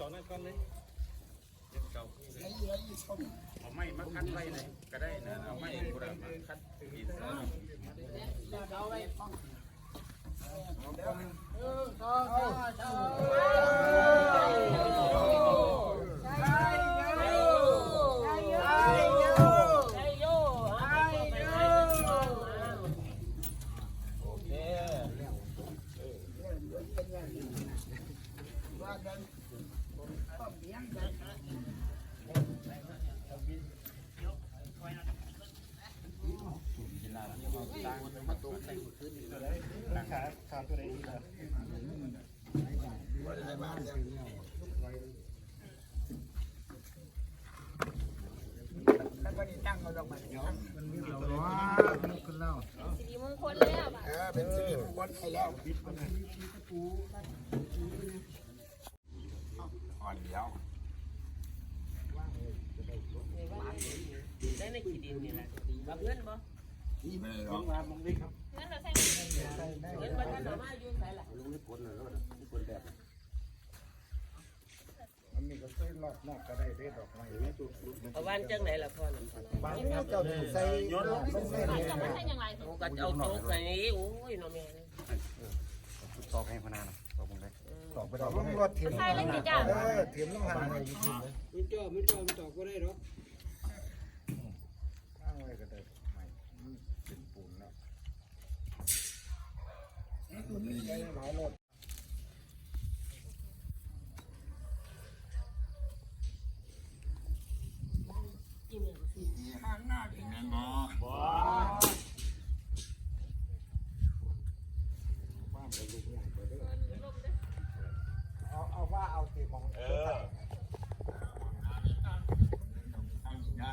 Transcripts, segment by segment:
ต่อนนั้นก่อนเลยเดี๋ยวเก่าเอาไม้มาคัดไว้เลยก็ได้นะเอาไม้กูได้มาคัดอีก สิริมงคลเลยอ่ะบัด ได้ในขีดินนี่แหละรับเงินบ่ งั้นเราใช้ เ งินมันก็มาอยู่ใส่ละอันนี้ก็ใส่รอบนอกก็ได้ได้ดอกไม้เอาวันจังไหนล่ะพ่อน่ะบางเจ้าใส่ต้องใส่ใช้เนี่ยจะไม่ใช่อย่างไรโอ้ก็เอาโต๊ะไปนี่โอ้ยน้องแม่ตอกให้พนันตอกมึงได้ตอกไปดอกมันรถเทียมใช่เลยกี่จ้าเออเทียมต้องหันเลยจริงๆเลยมันจ่อมันจ่อมันตอกก็ได้หรอกอ้างไว้ก็ได้ไม่เป็นปูนแล้วหลายรถ เอาเอาว่าเอาตีมองเออนี่นะ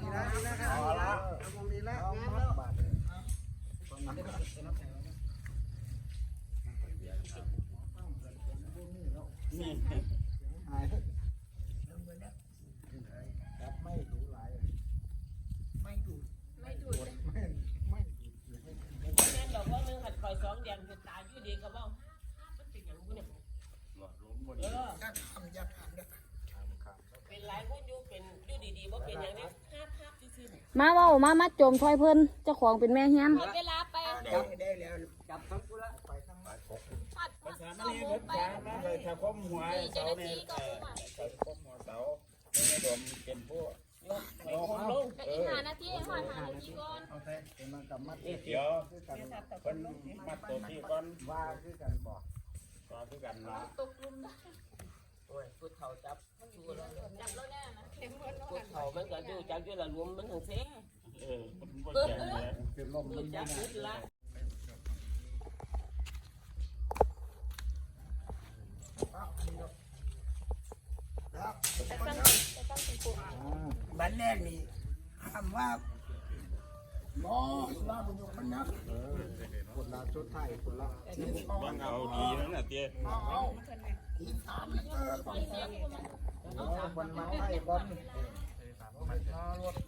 นี่นะเอาละเอาตรงนี้ละเอามาบาทนี่หายครับไม่ดูหลาย ไม่ดูด ไม่ไม่ แม่นดอกว่ามึงหัดค อยสองเดือนคือตายอยู่ดีก็บ่มันเป็นหยังกูเนี่ยเออถ้าทำยาทำเนี่ยทำครับเป็นหลายคนอยู่เป็นอยู่ดีๆบ่เป็นหยังนี้ห้าภาพซื่อมาเว้ามามาโจมถอยเพิ่นเจ้าของเป็นแม่เฮียนหมดเวลาไปจับได้แล้วจับทั้งกูละไปทั้งหลายกบปัดปัดสองโมงไปเลยถ้าคมหัวสี่เจ้าหน้าที่ก็มาถ้าคมหัวเสาไม่ดมเป็นผู้ๆยกไปคมลงแต่ อีกหานาทีห้านาทีก่อนเอาใส่เป็นมันกับมัดเดี๋ยวคือกันเพิ่นมัดตัวพี่ก่อนว่าคือกันบอกก็คือกันนาะตกลุมได้โอ้ยผู้เฒ่าจับอยู่แล้วจับแล้วแน่นะเต็มหมดผู้เฒ่ามันก็อยู่จับอยู่ละรวมมันถึงเซ่เออมันบ่แก่เลยเป็นลมอยู่มันจับสุดละแต่ตั้งแต่ตั้งเป็นปุ่ม บันแรกนี่คำว่าหมอลาบุญยมันนักคนละชุดไทยคนละบังเอาดีแล้วน่ะเตี้ยเอาที่สามเออคนมาไทยก่อนรถมันเปิ้ลที่สามจะว่า